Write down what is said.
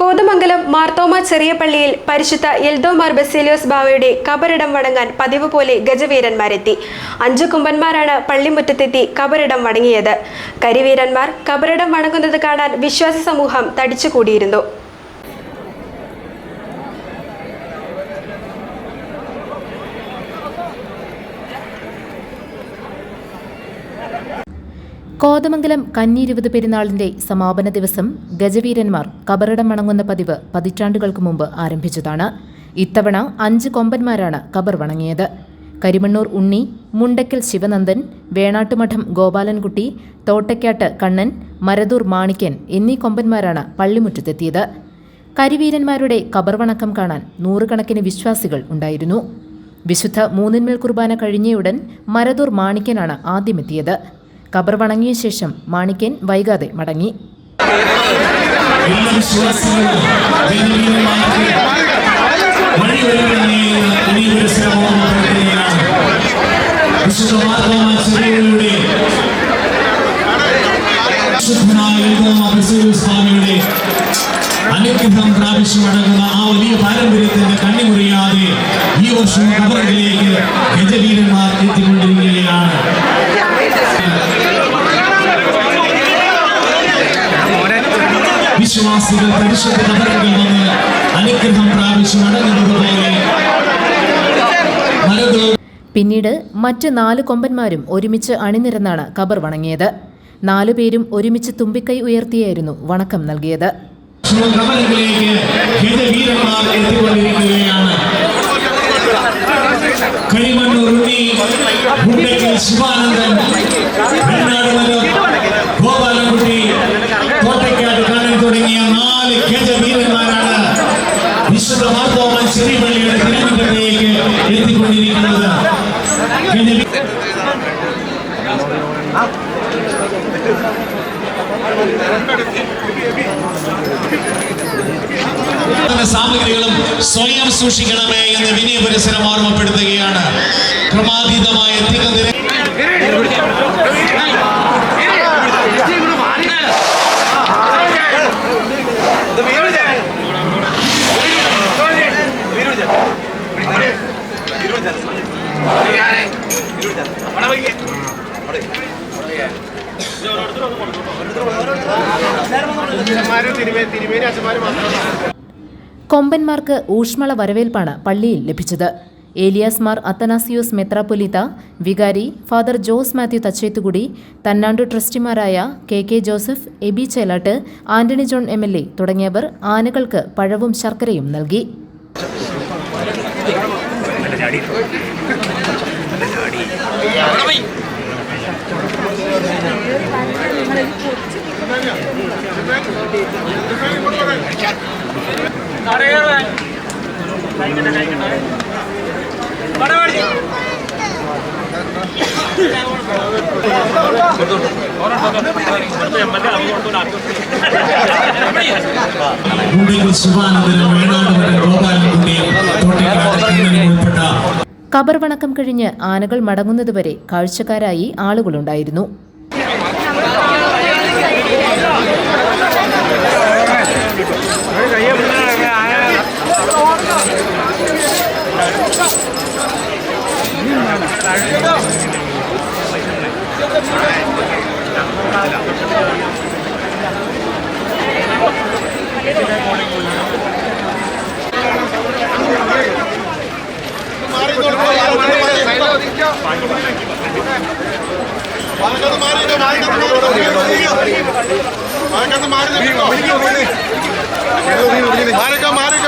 കോതമംഗലം മാർത്തോമ ചെറിയ പള്ളിയിൽ പരിശുദ്ധ എൽദോമാർ ബസേലിയോസ് ബാവയുടെ കബറിടം വണങ്ങാൻ പതിവ് പോലെ ഗജവീരന്മാരെത്തി. അഞ്ചു കുമ്പന്മാരാണ് പള്ളിമുറ്റത്തെത്തി കബറിടം വണങ്ങിയത്. കരിവീരന്മാർ കബറിടം വണങ്ങുന്നത് കാണാൻ വിശ്വാസ സമൂഹം തടിച്ചുകൂടിയിരുന്നു. കോതമംഗലം കന്നിരുപത് പെരുന്നാളിന്റെ സമാപന ദിവസം ഗജവീരന്മാർ കബറിടം വണങ്ങുന്ന പതിവ് പതിറ്റാണ്ടുകൾക്ക് മുമ്പ് ആരംഭിച്ചതാണ്. ഇത്തവണ അഞ്ച് കൊമ്പന്മാരാണ് കബർ വണങ്ങിയത്. കരിമണ്ണൂർ ഉണ്ണി മുണ്ടക്കൽ ശിവനന്ദൻ വേണാട്ടുമഠം ഗോപാലൻകുട്ടി തോട്ടയ്ക്കാട്ട് കണ്ണൻ മരതൂർ മാണിക്യൻ എന്നീ കൊമ്പന്മാരാണ് പള്ളിമുറ്റത്തെത്തിയത്. കരിവീരന്മാരുടെ കബർവണക്കം കാണാൻ നൂറുകണക്കിന് വിശ്വാസികൾ ഉണ്ടായിരുന്നു. വിശുദ്ധ മൂന്നിന്മേൽ കുർബാന കഴിഞ്ഞയുടൻ മരതൂർ മാണിക്യനാണ് ആദ്യമെത്തിയത്. കബർ വണങ്ങിയ ശേഷം മാണിക്യൻ വൈകാതെ മടങ്ങി. അനുഗ്രഹം പ്രാപിച്ചു മടങ്ങുന്ന ആ വലിയ പാരമ്പര്യത്തിന്റെ കണ്ണിമുറിയാതെ ഈ വർഷം കബറിലേക്ക് ഗജവീരന്മാർ എത്തിക്കൊണ്ടിരിക്കുകയാണ് വിശ്വാസികൾ പരിശുദ്ധ കബറുകളിൽ വന്ന് അനുഗ്രഹം പ്രാപിച്ചു മടങ്ങുന്നത് പോലെ പിന്നീട് മറ്റ് നാല് കൊമ്പന്മാരും ഒരുമിച്ച് അണിനിരന്നാണ് കബർ വണങ്ങിയത്. നാലുപേരും ഒരുമിച്ച് തുമ്പിക്കൈ ഉയർത്തിയായിരുന്നു വണക്കം നൽകിയത്. ശിവാനന്ദൻ വെണ്ണാടുമരം ഗോപാലൻകുട്ടി കോട്ടയ്ക്കാട് കണ്ണൻ തുടങ്ങിയ നാല് വീരന്മാരാണ് വിശുദ്ധ മാർത്തോമൻ ചെറിയപള്ളിയുടെ തിരുമുറ്റത്തേക്ക് എത്തിക്കൊണ്ടിരിക്കുന്നത്. ഗജവീ- അതിന്റെ സാമഗ്രികളും സ്വയം സൂക്ഷിക്കണമേ എന്ന് വിനയ പരിസരം ഓർമ്മപ്പെടുത്തുകയാണ്. ക്രമാതീതമായ തികനിര കൊമ്പന്മാർക്ക് ഊഷ്മള വരവേൽപ്പാണ് പള്ളിയിൽ ലഭിച്ചത്. ഏലിയാസ് മാർ അത്തനാസിയോസ് മെത്രാപൊലിത വികാരി ഫാദർ ജോസ് മാത്യു തച്ചേത്തുകുടി തന്നാണ്ടു ട്രസ്റ്റിമാരായ K K Joseph Eby Chelatt Antony John M L A തുടങ്ങിയവർ ആനകൾക്ക് പഴവും ശർക്കരയും നൽകി. കബർ വണക്കം കഴിഞ്ഞ് ആനകൾ മടങ്ങുന്നതുവരെ കാഴ്ചക്കാരായി ആളുകളുണ്ടായിരുന്നു. മാറിക്ക മാറിക്ക